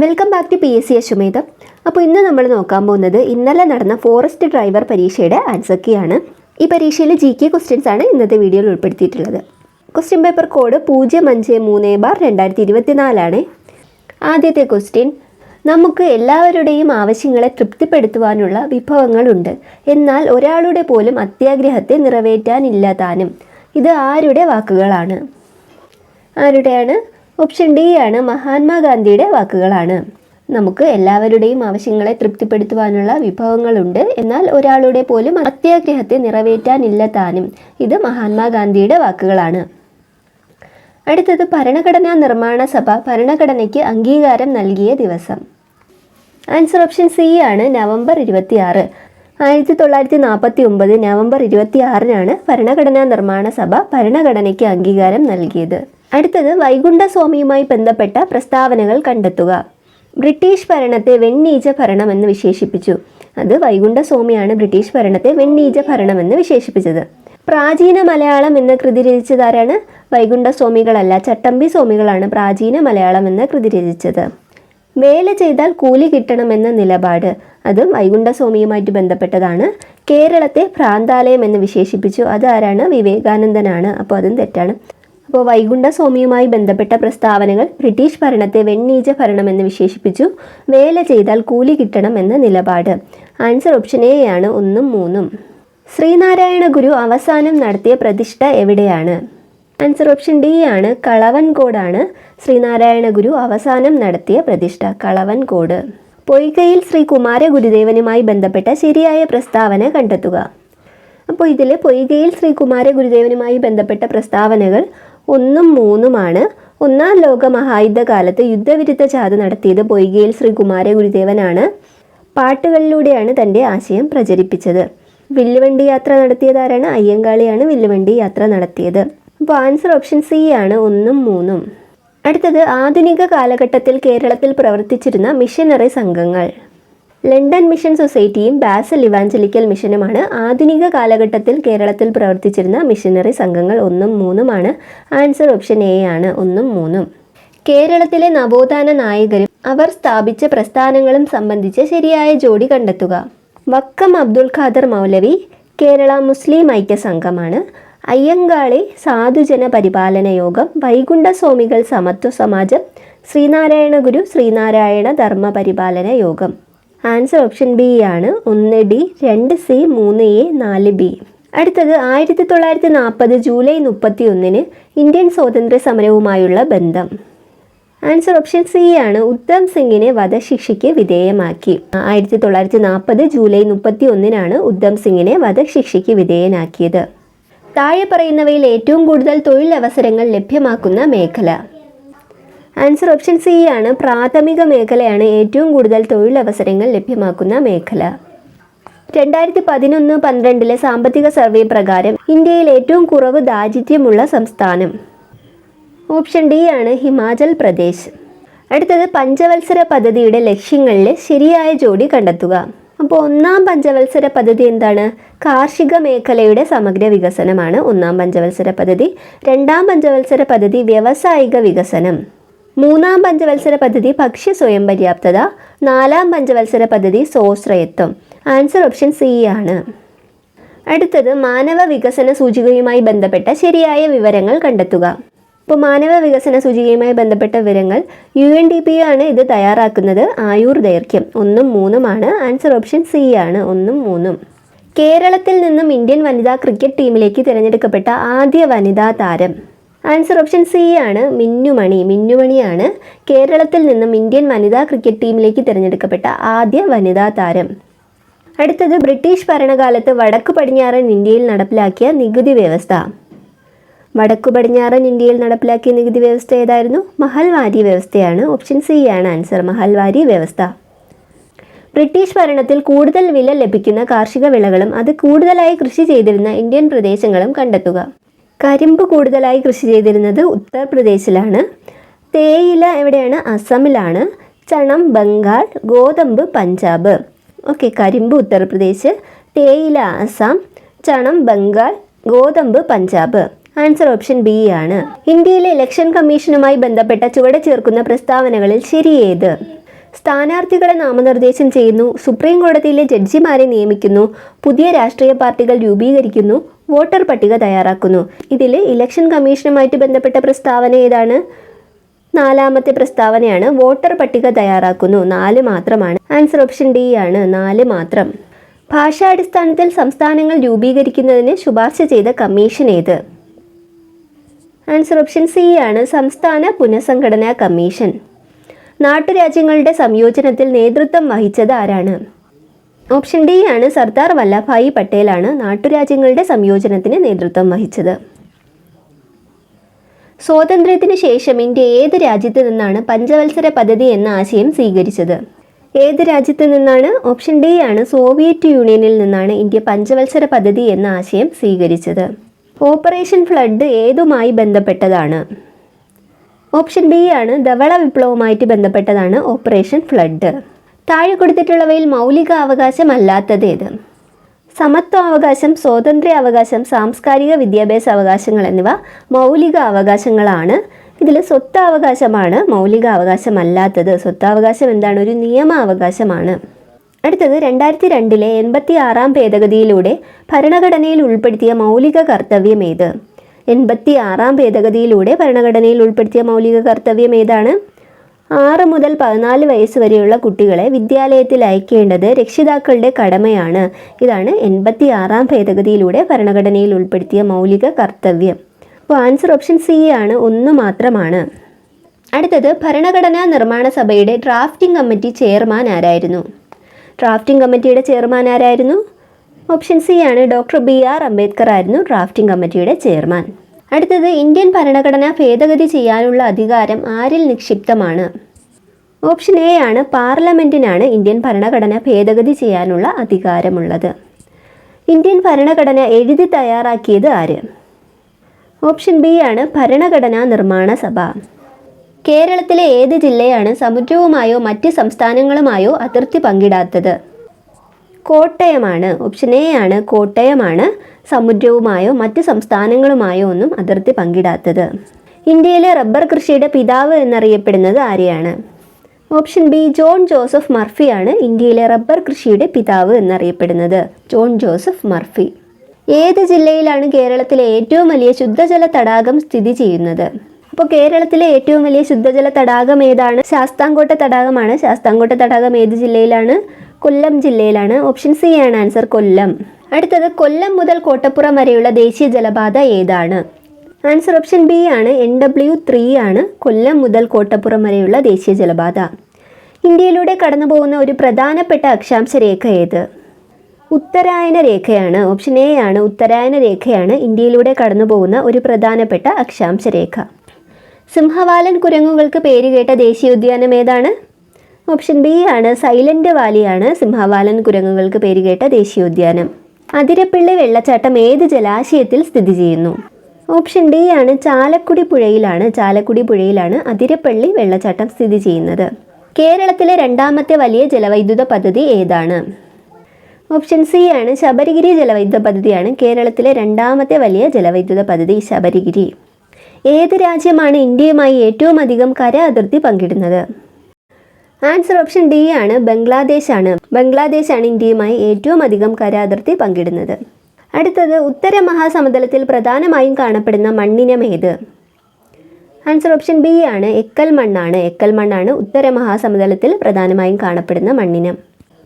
Welcome back to P S C Ashwamedham അപ്പോൾ ഇന്ന് നമ്മൾ നോക്കാൻ പോകുന്നത് ഇന്നലെ നടന്ന ഫോറസ്റ്റ് ഡ്രൈവർ പരീക്ഷയുടെ ആൻസർ കീയാണ് ഈ പരീക്ഷയിൽ ജി കെ ക്വസ്റ്റ്യൻസ് ആണ് ഇന്നത്തെ വീഡിയോയിൽ ഉൾപ്പെടുത്തിയിട്ടുള്ളത്. ക്വസ്റ്റ്യൻ പേപ്പർ കോഡ് പൂജ്യം അഞ്ച് മൂന്ന് ബാർ രണ്ടായിരത്തി ഇരുപത്തിനാലാണ് ആദ്യത്തെ ക്വസ്റ്റ്യൻ നമുക്ക് എല്ലാവരുടെയും ആവശ്യങ്ങളെ തൃപ്തിപ്പെടുത്തുവാനുള്ള വിഭവങ്ങളുണ്ട്. എന്നാൽ ഒരാളുടെ പോലും അത്യാഗ്രഹത്തെ നിറവേറ്റാനില്ല താനും ഇത് ആരുടെ വാക്കുകളാണ്? ആരുടെയാണ്? ഓപ്ഷൻ ഡി ആണ് മഹാത്മാഗാന്ധിയുടെ വാക്കുകളാണ്. നമുക്ക് എല്ലാവരുടെയും ആവശ്യങ്ങളെ തൃപ്തിപ്പെടുത്തുവാനുള്ള വിഭവങ്ങളുണ്ട്. എന്നാൽ ഒരാളുടെ പോലും അത്യാഗ്രഹത്തെ നിറവേറ്റാനില്ല താനും. ഇത് മഹാത്മാഗാന്ധിയുടെ വാക്കുകളാണ്. അടുത്തത് ഭരണഘടനാ നിർമ്മാണ സഭ. ഭരണഘടനയ്ക്ക് അംഗീകാരം നൽകിയ ദിവസം. ആൻസർ ഓപ്ഷൻ സി ആണ് നവംബർ ഇരുപത്തിയാറ്. ആയിരത്തി തൊള്ളായിരത്തി നാൽപ്പത്തി ഒമ്പത് നവംബർ ഇരുപത്തി ആറിനാണ് ഭരണഘടനാ നിർമ്മാണ സഭ ഭരണഘടനയ്ക്ക് അംഗീകാരം നൽകിയത്. അടുത്തത് വൈകുണ്ഠ സ്വാമിയുമായി ബന്ധപ്പെട്ട പ്രസ്താവനകൾ കണ്ടെത്തുക. ബ്രിട്ടീഷ് ഭരണത്തെ വെണ്ണീജ ഭരണമെന്ന് വിശേഷിപ്പിച്ചു. അത് വൈകുണ്ഠ സ്വാമിയാണ് ബ്രിട്ടീഷ് ഭരണത്തെ വെണ്ണീജ ഭരണമെന്ന് വിശേഷിപ്പിച്ചത്. പ്രാചീന മലയാളം എന്ന കൃതി രചിച്ചതാരാണ്? വൈകുണ്ഠ സ്വാമികളല്ല ചട്ടമ്പി സ്വാമികളാണ് പ്രാചീന മലയാളം എന്ന കൃതി രചിച്ചത്. വേല ചെയ്താൽ കൂലി കിട്ടണമെന്ന നിലപാട്. അതും വൈകുണ്ഠസ്വാമിയുമായിട്ട് ബന്ധപ്പെട്ടതാണ്. കേരളത്തെ ഭ്രാന്താലയം എന്ന് വിശേഷിപ്പിച്ചു. അത് ആരാണ് വിവേകാനന്ദനാണ്. അപ്പോൾ അതും തെറ്റാണ്. അപ്പോൾ വൈകുണ്ഠസ്വാമിയുമായി ബന്ധപ്പെട്ട പ്രസ്താവനകൾ ബ്രിട്ടീഷ് ഭരണത്തെ വെണ്ണീജ ഭരണം എന്ന് വിശേഷിപ്പിച്ചു. വേല ചെയ്താൽ കൂലി കിട്ടണം എന്ന നിലപാട്. ആൻസർ ഓപ്ഷൻ എ ആണ് ഒന്നും മൂന്നും. ശ്രീനാരായണ ഗുരു അവസാനം നടത്തിയ പ്രതിഷ്ഠ എവിടെയാണ്? ആൻസർ ഓപ്ഷൻ ഡി ആണ് കളവൻകോടാണ് ശ്രീനാരായണ ഗുരു അവസാനം നടത്തിയ പ്രതിഷ്ഠ കളവൻകോട്. പൊയ്കയിൽ ശ്രീ കുമാര ഗുരുദേവനുമായി ബന്ധപ്പെട്ട ശരിയായ പ്രസ്താവന കണ്ടെത്തുക. അപ്പോൾ ഇതിൽ പൊയ്കയിൽ ശ്രീ കുമാര ഗുരുദേവനുമായി ബന്ധപ്പെട്ട പ്രസ്താവനകൾ ഒന്നും മൂന്നുമാണ്. ഒന്നാം ലോക മഹായുദ്ധകാലത്ത് യുദ്ധവിരുദ്ധ ജാഥ നടത്തിയത് പൊയ്കയിൽ ശ്രീ കുമാര ഗുരുദേവനാണ്. പാട്ടുകളിലൂടെയാണ് തന്റെ ആശയം പ്രചരിപ്പിച്ചത്. വില്ലുവണ്ടി യാത്ര നടത്തിയതാരാണ്? അയ്യങ്കാളിയാണ് വില്ലുവണ്ടി യാത്ര നടത്തിയത്. അപ്പോൾ ആൻസർ ഓപ്ഷൻ സി ആണ് ഒന്നും മൂന്നും. അടുത്തത് ആധുനിക കാലഘട്ടത്തിൽ കേരളത്തിൽ പ്രവർത്തിച്ചിരുന്ന മിഷനറി സംഘങ്ങൾ. ലണ്ടൻ മിഷൻ സൊസൈറ്റിയും ബാസൽ ഇവാഞ്ചലിക്കൽ മിഷനുമാണ് ആധുനിക കാലഘട്ടത്തിൽ കേരളത്തിൽ പ്രവർത്തിച്ചിരുന്ന മിഷനറി സംഘങ്ങൾ ഒന്നും മൂന്നുമാണ് ആൻസർ ഓപ്ഷൻ എ ആണ് ഒന്നും മൂന്നും. കേരളത്തിലെ നവോത്ഥാന നായകരും അവർ സ്ഥാപിച്ച പ്രസ്ഥാനങ്ങളും സംബന്ധിച്ച് ശരിയായ ജോഡി കണ്ടെത്തുക. വക്കം അബ്ദുൽ ഖാദർ മൗലവി കേരള മുസ്ലിം ഐക്യ സംഘമാണ്. അയ്യങ്കാളി സാധുജന പരിപാലന യോഗം വൈകുണ്ഠസ്വാമികൾ സമത്വ സമാജം ശ്രീനാരായണ ഗുരു ശ്രീനാരായണ ധർമ്മ പരിപാലന യോഗം. ആൻസർ ഓപ്ഷൻ ബി ആണ്. ഒന്ന് ഡി രണ്ട് സി മൂന്ന് എ നാല് ബി അടുത്തത് ആയിരത്തി തൊള്ളായിരത്തി നാൽപ്പത് ജൂലൈ മുപ്പത്തി ഒന്നിന് ഇന്ത്യൻ സ്വാതന്ത്ര്യ സമരവുമായുള്ള ബന്ധം. ആൻസർ ഓപ്ഷൻ സി ആണ്. ഉദ്ധം സിംഗിനെ വധശിക്ഷയ്ക്ക് വിധേയമാക്കി. ആയിരത്തി തൊള്ളായിരത്തി നാൽപ്പത് ജൂലൈ മുപ്പത്തി ഒന്നിനാണ് ഉദ്ധം സിംഗിനെ വധശിക്ഷയ്ക്ക് വിധേയനാക്കിയത്. താഴെ പറയുന്നവയിൽ ഏറ്റവും കൂടുതൽ തൊഴിലവസരങ്ങൾ ലഭ്യമാക്കുന്ന മേഖല. ആൻസർ ഓപ്ഷൻ സി ആണ്. പ്രാഥമിക മേഖലയാണ് ഏറ്റവും കൂടുതൽ തൊഴിലവസരങ്ങൾ ലഭ്യമാക്കുന്ന മേഖല. രണ്ടായിരത്തി പതിനൊന്ന് പന്ത്രണ്ടിലെ സാമ്പത്തിക സർവേ പ്രകാരം ഇന്ത്യയിൽ ഏറ്റവും കുറവ് ദാരിദ്ര്യമുള്ള സംസ്ഥാനം. ഓപ്ഷൻ ഡി ആണ് ഹിമാചൽ പ്രദേശ്. അടുത്തത് പഞ്ചവത്സര പദ്ധതിയുടെ ലക്ഷ്യങ്ങളിൽ ശരിയായ ജോഡി കണ്ടെത്തുക. അപ്പോൾ ഒന്നാം പഞ്ചവത്സര പദ്ധതി എന്താണ്? കാർഷിക മേഖലയുടെ സമഗ്ര വികസനമാണ് ഒന്നാം പഞ്ചവത്സര പദ്ധതി. രണ്ടാം പഞ്ചവത്സര പദ്ധതി വ്യവസായിക വികസനം. മൂന്നാം പഞ്ചവത്സര പദ്ധതി ഭക്ഷ്യ സ്വയം പര്യാപ്തത നാലാം പഞ്ചവത്സര പദ്ധതി സ്വാശ്രയത്വം. ആൻസർ ഓപ്ഷൻ സി ആണ്. അടുത്തത് മാനവ വികസന സൂചികയുമായി ബന്ധപ്പെട്ട ശരിയായ വിവരങ്ങൾ കണ്ടെത്തുക. ഇപ്പോൾ മാനവ വികസന സൂചികയുമായി ബന്ധപ്പെട്ട വിവരങ്ങൾ യു എൻ ഡി പി ആണ് ഇത് തയ്യാറാക്കുന്നത്. ആയുർ ദൈർഘ്യം ഒന്നും മൂന്നുമാണ് ആൻസർ ഓപ്ഷൻ സി ആണ് ഒന്നും മൂന്നും. കേരളത്തിൽ നിന്നും ഇന്ത്യൻ വനിതാ ക്രിക്കറ്റ് ടീമിലേക്ക് തിരഞ്ഞെടുക്കപ്പെട്ട ആദ്യ വനിതാ താരം. ആൻസർ ഓപ്ഷൻ സി ആണ് മിന്നുമണി. മിന്നുമണിയാണ് കേരളത്തിൽ നിന്നും ഇന്ത്യൻ വനിതാ ക്രിക്കറ്റ് ടീമിലേക്ക് തിരഞ്ഞെടുക്കപ്പെട്ട ആദ്യ വനിതാ താരം. അടുത്തത് ബ്രിട്ടീഷ് ഭരണകാലത്ത് വടക്കു പടിഞ്ഞാറൻ ഇന്ത്യയിൽ നടപ്പിലാക്കിയ നികുതി വ്യവസ്ഥ. വടക്കു പടിഞ്ഞാറൻ ഇന്ത്യയിൽ നടപ്പിലാക്കിയ നികുതി വ്യവസ്ഥ ഏതായിരുന്നു? മഹൽവാരി വ്യവസ്ഥയാണ് ഓപ്ഷൻ സി ആണ് ആൻസർ മഹൽവാരി വ്യവസ്ഥ. ബ്രിട്ടീഷ് ഭരണത്തിൽ കൂടുതൽ വില ലഭിക്കുന്ന കാർഷിക വിളകളും അത് കൂടുതലായി കൃഷി ചെയ്തിരുന്ന ഇന്ത്യൻ പ്രദേശങ്ങളും കണ്ടെത്തുക. കരിമ്പ് കൂടുതലായി കൃഷി ചെയ്തിരുന്നത് ഉത്തർപ്രദേശിലാണ്. തേയില എവിടെയാണ്? അസമിലാണ്. ചണം ബംഗാൾ ഗോതമ്പ് പഞ്ചാബ്. ഓക്കെ കരിമ്പ് ഉത്തർപ്രദേശ് തേയില അസം ചണം ബംഗാൾ ഗോതമ്പ് പഞ്ചാബ്. ആൻസർ ഓപ്ഷൻ ബി ആണ്. ഇന്ത്യയിലെ ഇലക്ഷൻ കമ്മീഷനുമായി ബന്ധപ്പെട്ട ചുവടെ ചേർക്കുന്ന പ്രസ്താവനകളിൽ ശരിയേത് സ്ഥാനാർത്ഥികളെ നാമനിർദ്ദേശം ചെയ്യുന്നു. സുപ്രീം കോടതിയിലെ ജഡ്ജിമാരെ നിയമിക്കുന്നു. പുതിയ രാഷ്ട്രീയ പാർട്ടികൾ രൂപീകരിക്കുന്നു. വോട്ടർ പട്ടിക തയ്യാറാക്കുന്നു. ഇതിൽ ഇലക്ഷൻ കമ്മീഷനുമായിട്ട് ബന്ധപ്പെട്ട പ്രസ്താവന ഏതാണ്? നാലാമത്തെ പ്രസ്താവനയാണ്. വോട്ടർ പട്ടിക തയ്യാറാക്കുന്നു. നാല് മാത്രമാണ്. ആൻസർ ഓപ്ഷൻ ഡി ആണ്. നാല് മാത്രം. ഭാഷാടിസ്ഥാനത്തിൽ സംസ്ഥാനങ്ങൾ രൂപീകരിക്കുന്നതിന് ശുപാർശ ചെയ്ത കമ്മീഷൻ ഏത്? ആൻസർ ഓപ്ഷൻ സി ആണ്. സംസ്ഥാന പുനഃസംഘടനാ കമ്മീഷൻ. നാട്ടുരാജ്യങ്ങളുടെ സംയോജനത്തിൽ നേതൃത്വം വഹിച്ചത് ആരാണ്? ഓപ്ഷൻ ഡി ആണ് സർദാർ വല്ലഭായി പട്ടേലാണ് നാട്ടുരാജ്യങ്ങളുടെ സംയോജനത്തിന് നേതൃത്വം വഹിച്ചത്. സ്വാതന്ത്ര്യത്തിന് ശേഷം ഇന്ത്യ ഏത് രാജ്യത്ത് നിന്നാണ് പഞ്ചവത്സര പദ്ധതി എന്ന ആശയം സ്വീകരിച്ചത്? ഏത് രാജ്യത്ത് നിന്നാണ്? ഓപ്ഷൻ ഡി ആണ് സോവിയറ്റ് യൂണിയനിൽ നിന്നാണ് ഇന്ത്യ പഞ്ചവത്സര പദ്ധതി എന്ന ആശയം സ്വീകരിച്ചത്. ഓപ്പറേഷൻ ഫ്ലഡ് ഏതുമായി ബന്ധപ്പെട്ടതാണ്? ഓപ്ഷൻ ബി ആണ് ധവള വിപ്ലവവുമായിട്ട് ബന്ധപ്പെട്ടതാണ് ഓപ്പറേഷൻ ഫ്ലഡ്. താഴെ കൊടുത്തിട്ടുള്ളവയിൽ മൗലിക അവകാശമല്ലാത്തത് ഏത്? സമത്വ അവകാശം സ്വാതന്ത്ര്യ അവകാശം സാംസ്കാരിക വിദ്യാഭ്യാസ അവകാശങ്ങൾ എന്നിവ മൗലിക അവകാശങ്ങളാണ്. ഇതിൽ സ്വത്താവകാശമാണ് മൗലിക അവകാശമല്ലാത്തത്. സ്വത്താവകാശം എന്താണ്? ഒരു നിയമ അവകാശമാണ്. അടുത്തത് രണ്ടായിരത്തി രണ്ടിലെ എൺപത്തി ആറാം ഭേദഗതിയിലൂടെ ഭരണഘടനയിൽ ഉൾപ്പെടുത്തിയ മൗലിക കർത്തവ്യം ഏത്? എൺപത്തി ആറാം ഭേദഗതിയിലൂടെ ഭരണഘടനയിൽ ഉൾപ്പെടുത്തിയ മൗലിക കർത്തവ്യം ഏതാണ്? ആറ് മുതൽ പതിനാല് വയസ്സ് വരെയുള്ള കുട്ടികളെ വിദ്യാലയത്തിൽ അയക്കേണ്ടത് രക്ഷിതാക്കളുടെ കടമയാണ്. ഇതാണ് എൺപത്തി ആറാം ഭേദഗതിയിലൂടെ ഭരണഘടനയിൽ ഉൾപ്പെടുത്തിയ മൗലിക കർത്തവ്യം. അപ്പോൾ ആൻസർ ഓപ്ഷൻ സി ആണ്. ഒന്ന് മാത്രമാണ്. അടുത്തത് ഭരണഘടനാ നിർമ്മാണ സഭയുടെ ഡ്രാഫ്റ്റിംഗ് കമ്മിറ്റി ചെയർമാൻ ആരായിരുന്നു? ഡ്രാഫ്റ്റിംഗ് കമ്മിറ്റിയുടെ ചെയർമാൻ ആരായിരുന്നു? ഓപ്ഷൻ സി ആണ് ഡോക്ടർ ബി ആർ അംബേദ്കർ ആയിരുന്നു ഡ്രാഫ്റ്റിംഗ് കമ്മിറ്റിയുടെ ചെയർമാൻ. അടുത്തത് ഇന്ത്യൻ ഭരണഘടന ഭേദഗതി ചെയ്യാനുള്ള അധികാരം ആരിൽ നിക്ഷിപ്തമാണ്? ഓപ്ഷൻ എ ആണ് പാർലമെന്റിനാണ് ഇന്ത്യൻ ഭരണഘടന ഭേദഗതി ചെയ്യാനുള്ള അധികാരമുള്ളത്. ഇന്ത്യൻ ഭരണഘടന എഴുതി തയ്യാറാക്കിയത് ആര്? ഓപ്ഷൻ ബി ആണ് ഭരണഘടനാ നിർമ്മാണ സഭ. കേരളത്തിലെ ഏത് ജില്ലയാണ് സമുദ്രവുമായോ മറ്റ് സംസ്ഥാനങ്ങളുമായോ അതിർത്തി പങ്കിടാത്തത്? കോട്ടയമാണ്. ഓപ്ഷൻ എ ആണ് കോട്ടയമാണ് സമുദ്രവുമായോ മറ്റ് സംസ്ഥാനങ്ങളുമായോ ഒന്നും അതിർത്തി പങ്കിടാത്തത്. ഇന്ത്യയിലെ റബ്ബർ കൃഷിയുടെ പിതാവ് എന്നറിയപ്പെടുന്നത് ആരെയാണ്? ഓപ്ഷൻ ബി ജോൺ ജോസഫ് മർഫിയാണ് ഇന്ത്യയിലെ റബ്ബർ കൃഷിയുടെ പിതാവ് എന്നറിയപ്പെടുന്നത്. John Joseph Murphy. ഏത് ജില്ലയിലാണ് കേരളത്തിലെ ഏറ്റവും വലിയ ശുദ്ധജല തടാകം സ്ഥിതി ചെയ്യുന്നത്? അപ്പോൾ കേരളത്തിലെ ഏറ്റവും വലിയ ശുദ്ധജല തടാകം ഏതാണ്? ശാസ്താംകോട്ട തടാകമാണ്. ശാസ്താംകോട്ട തടാകം ഏത് ജില്ലയിലാണ് കൊല്ലം ജില്ലയിലാണ് ഓപ്ഷൻ സി ആണ് ആൻസർ കൊല്ലം. അടുത്തത് കൊല്ലം മുതൽ കോട്ടപ്പുറം വരെയുള്ള ദേശീയ ജലപാത ഏതാണ്? ആൻസർ ഓപ്ഷൻ ബി ആണ് എൻ ഡബ്ല്യു ത്രീ ആണ് കൊല്ലം മുതൽ കോട്ടപ്പുറം വരെയുള്ള ദേശീയ ജലപാത. ഇന്ത്യയിലൂടെ കടന്നു പോകുന്ന ഒരു പ്രധാനപ്പെട്ട അക്ഷാംശ രേഖ ഏത്? ഉത്തരായന രേഖയാണ്. ഓപ്ഷൻ എ ആണ് ഉത്തരായന രേഖയാണ് ഇന്ത്യയിലൂടെ കടന്നു പോകുന്ന ഒരു പ്രധാനപ്പെട്ട അക്ഷാംശ രേഖ. സിംഹവാലൻ കുരങ്ങുകൾക്ക് പേരുകേട്ട ദേശീയോദ്യാനം ഏതാണ്? ഓപ്ഷൻ ബി ആണ് സൈലന്റ് വാലിയാണ് സിംഹവാലൻ കുരങ്ങുകൾക്ക് പേരുകേട്ട ദേശീയോദ്യാനം. അതിരപ്പിള്ളി വെള്ളച്ചാട്ടം ഏത് ജലാശയത്തിൽ സ്ഥിതി ചെയ്യുന്നു? ഓപ്ഷൻ ഡി ആണ് ചാലക്കുടി പുഴയിലാണ്. ചാലക്കുടി പുഴയിലാണ് അതിരപ്പള്ളി വെള്ളച്ചാട്ടം സ്ഥിതി ചെയ്യുന്നത്. കേരളത്തിലെ രണ്ടാമത്തെ വലിയ ജലവൈദ്യുത പദ്ധതി ഏതാണ്? ഓപ്ഷൻ സി ആണ് ശബരിഗിരി ജലവൈദ്യുത പദ്ധതിയാണ് കേരളത്തിലെ രണ്ടാമത്തെ വലിയ ജലവൈദ്യുത പദ്ധതി ശബരിഗിരി. ഏത് രാജ്യമാണ് ഇന്ത്യയുമായി ഏറ്റവും അധികം കര അതിർത്തി പങ്കിടുന്നത്? ആൻസർ ഓപ്ഷൻ ഡി ആണ് ബംഗ്ലാദേശാണ്. ബംഗ്ലാദേശാണ് ഇന്ത്യയുമായി ഏറ്റവും അധികം കരാതിർത്തി പങ്കിടുന്നത്. അടുത്തത് ഉത്തര മഹാസമതലത്തിൽ പ്രധാനമായും കാണപ്പെടുന്ന മണ്ണിനം ഏത്? ആൻസർ ഓപ്ഷൻ ബി ആണ് എക്കൽ മണ്ണാണ്. എക്കൽ മണ്ണാണ് ഉത്തര മഹാസമതലത്തിൽ പ്രധാനമായും കാണപ്പെടുന്ന മണ്ണിനം.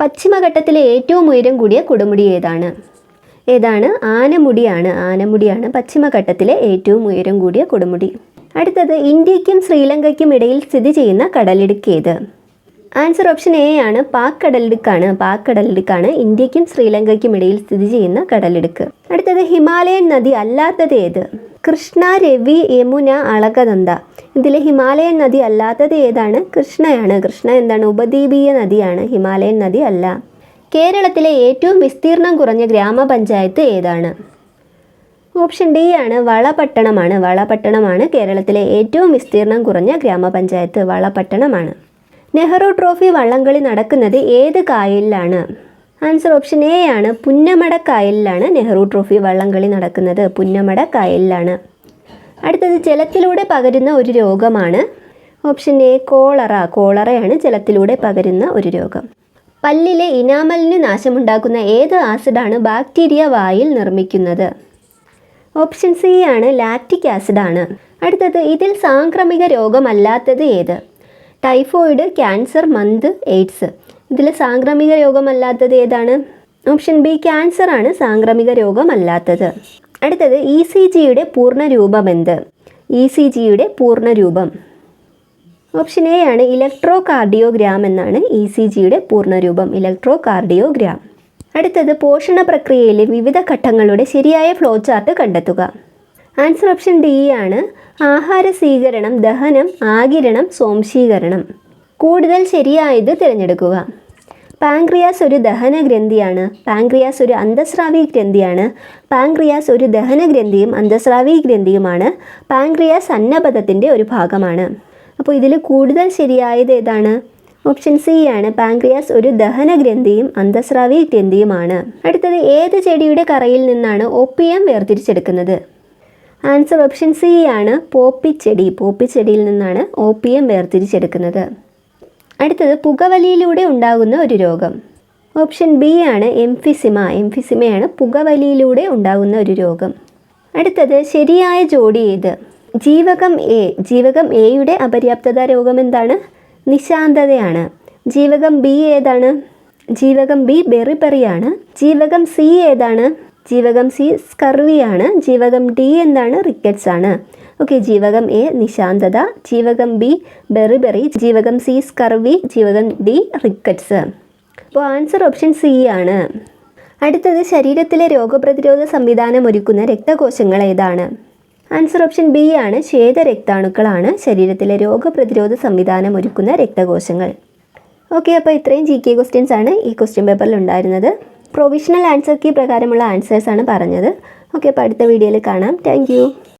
പശ്ചിമഘട്ടത്തിലെ ഏറ്റവും ഉയരം കൂടിയ കൊടുമുടി ഏതാണ്? ഏതാണ്? ആനമുടിയാണ്. ആനമുടിയാണ് പശ്ചിമഘട്ടത്തിലെ ഏറ്റവും ഉയരം കൂടിയ കൊടുമുടി. അടുത്തത് ഇന്ത്യക്കും ശ്രീലങ്കയ്ക്കും ഇടയിൽ സ്ഥിതി ചെയ്യുന്ന കടലിടുക്ക് ഏത്? ആൻസർ ഓപ്ഷൻ എ ആണ് പാക് കടലിടുക്കാണ് പാക് കടലിടുക്കാണ് ഇന്ത്യക്കും ശ്രീലങ്കയ്ക്കും ഇടയിൽ സ്ഥിതി ചെയ്യുന്ന കടലിടുക്ക്. അടുത്തത് ഹിമാലയൻ നദി അല്ലാത്തത് ഏത്? കൃഷ്ണ രവി യമുന അളകനന്ദ ഇതിൽ ഹിമാലയൻ നദി അല്ലാത്തത് ഏതാണ്? കൃഷ്ണയാണ്. കൃഷ്ണ എന്താണ്? ഉപദ്വീപീയ നദിയാണ്. ഹിമാലയൻ നദി അല്ല. കേരളത്തിലെ ഏറ്റവും വിസ്തീർണം കുറഞ്ഞ ഗ്രാമപഞ്ചായത്ത് ഏതാണ്? ഓപ്ഷൻ ഡി ആണ് വളപട്ടണമാണ്. വളപട്ടണമാണ് കേരളത്തിലെ ഏറ്റവും വിസ്തീർണം കുറഞ്ഞ ഗ്രാമപഞ്ചായത്ത്. വളപട്ടണമാണ്. നെഹ്റു ട്രോഫി വള്ളംകളി നടക്കുന്നത് ഏത് കായലിലാണ്? ആൻസർ ഓപ്ഷൻ എ ആണ്. പുന്നമട കായലിലാണ് നെഹ്റു ട്രോഫി വള്ളംകളി നടക്കുന്നത്. പുന്നമട കായലിലാണ്. അടുത്തത് ജലത്തിലൂടെ പകരുന്ന ഒരു രോഗമാണ്. Option A cholera. കോളറയാണ് ജലത്തിലൂടെ പകരുന്ന ഒരു രോഗം. പല്ലിലെ ഇനാമലിന് നാശമുണ്ടാക്കുന്ന ഏത് ആസിഡാണ് ബാക്ടീരിയ വായിൽ നിർമ്മിക്കുന്നത്? ഓപ്ഷൻ സി ആണ് ലാക്റ്റിക് ആസിഡാണ്. അടുത്തത് ഇതിൽ സാംക്രമിക രോഗമല്ലാത്തത് ഏത്? ടൈഫോയിഡ് ക്യാൻസർ മന്ത് എയ്ഡ്സ്. ഇതിൽ സാംക്രമിക രോഗമല്ലാത്തത് ഏതാണ്? ഓപ്ഷൻ ബി ക്യാൻസർ ആണ് സാംക്രമിക രോഗമല്ലാത്തത്. അടുത്തത് ഇ സി ജിയുടെ പൂർണരൂപം എന്ത്? ഇ സി ജിയുടെ പൂർണരൂപം. ഓപ്ഷൻ എ ആണ് ഇലക്ട്രോ കാർഡിയോഗ്രാം എന്നാണ് ഇ സി ജിയുടെ പൂർണരൂപം ഇലക്ട്രോ കാർഡിയോഗ്രാം അടുത്തത് പോഷണ പ്രക്രിയയിലെ വിവിധ ഘട്ടങ്ങളുടെ ശരിയായ ഫ്ലോ ചാർട്ട് കണ്ടെത്തുക. ആൻസർ ഓപ്ഷൻ ഡി ആണ് ആഹാര സ്വീകരണം ദഹനം ആകിരണം സ്വാംശീകരണം. കൂടുതൽ ശരിയായത് തിരഞ്ഞെടുക്കുക. പാങ്ക്രിയാസ് ഒരു ദഹന ഗ്രന്ഥിയാണ് പാങ്ക്രിയാസ് ഒരു അന്തസ്രാവി ഗ്രന്ഥിയാണ്. പാങ്ക്രിയാസ് ഒരു ദഹന ഗ്രന്ഥിയും അന്തസ്രാവി ഗ്രന്ഥിയുമാണ്. പാങ്ക്രിയാസ് അന്നപഥത്തിന്റെ ഒരു ഭാഗമാണ്. അപ്പോൾ ഇതിൽ കൂടുതൽ ശരിയായത് ഏതാണ്? ഓപ്ഷൻ സി ആണ്. പാങ്ക്രിയാസ് ഒരു ദഹന ഗ്രന്ഥിയും അന്തസ്രാവി ഗ്രന്ഥിയുമാണ്. അടുത്തത് ഏത് ചെടിയുടെ കറയിൽ നിന്നാണ് ഒപ്പിയം വേർതിരിച്ചെടുക്കുന്നത്? ആൻസർ ഓപ്ഷൻ സി ആണ് പോപ്പിച്ചെടി പോപ്പിച്ചെടിയിൽ നിന്നാണ് ഓപ്പിയം വേർതിരിച്ചെടുക്കുന്നത്. അടുത്തത് പുകവലിയിലൂടെ ഉണ്ടാകുന്ന ഒരു രോഗം. ഓപ്ഷൻ ബി ആണ് എംഫിസിമ. എംഫിസിമയാണ് പുകവലിയിലൂടെ ഉണ്ടാകുന്ന ഒരു രോഗം. അടുത്തത് ശരിയായ ജോഡി ഏത്? ജീവകം എ ജീവകം എയുടെ അപര്യാപ്തത രോഗം എന്താണ്? നിശാന്തതയാണ്. ജീവകം ബി ഏതാണ്? ജീവകം ബി ബെറിബെറിയാണ് ജീവകം സി ഏതാണ്? ജീവകം സി സ്കർവിയാണ്. ജീവകം ഡി എന്താണ്? റിക്കറ്റ്സ് ആണ്. ഓക്കെ ജീവകം എ നിശാന്തത. ജീവകം ബി ബെറിബെറി. ജീവകം സി സ്കർവി. ജീവകം ഡി റിക്കറ്റ്സ് അപ്പോൾ ആൻസർ ഓപ്ഷൻ സി ആണ്. അടുത്തത് ശരീരത്തിലെ രോഗപ്രതിരോധ സംവിധാനം ഒരുക്കുന്ന രക്തകോശങ്ങൾ ഏതാണ്? ആൻസർ ഓപ്ഷൻ ബി ആണ്. ശ്വേത രക്താണുക്കളാണ് ശരീരത്തിലെ രോഗപ്രതിരോധ സംവിധാനം ഒരുക്കുന്ന രക്തകോശങ്ങൾ. ഓക്കെ അപ്പോൾ ഇത്രയും ജി കെ ക്വസ്റ്റ്യൻസ് ആണ് ഈ ക്വസ്റ്റ്യൻ പേപ്പറിൽ ഉണ്ടായിരുന്നത്. പ്രൊവിഷണൽ ആൻസർ കീ പ്രകാരമുള്ള ആൻസേഴ്സാണ് പറഞ്ഞത്. ഓക്കെ അപ്പോൾ അടുത്ത വീഡിയോയിൽ കാണാം. താങ്ക്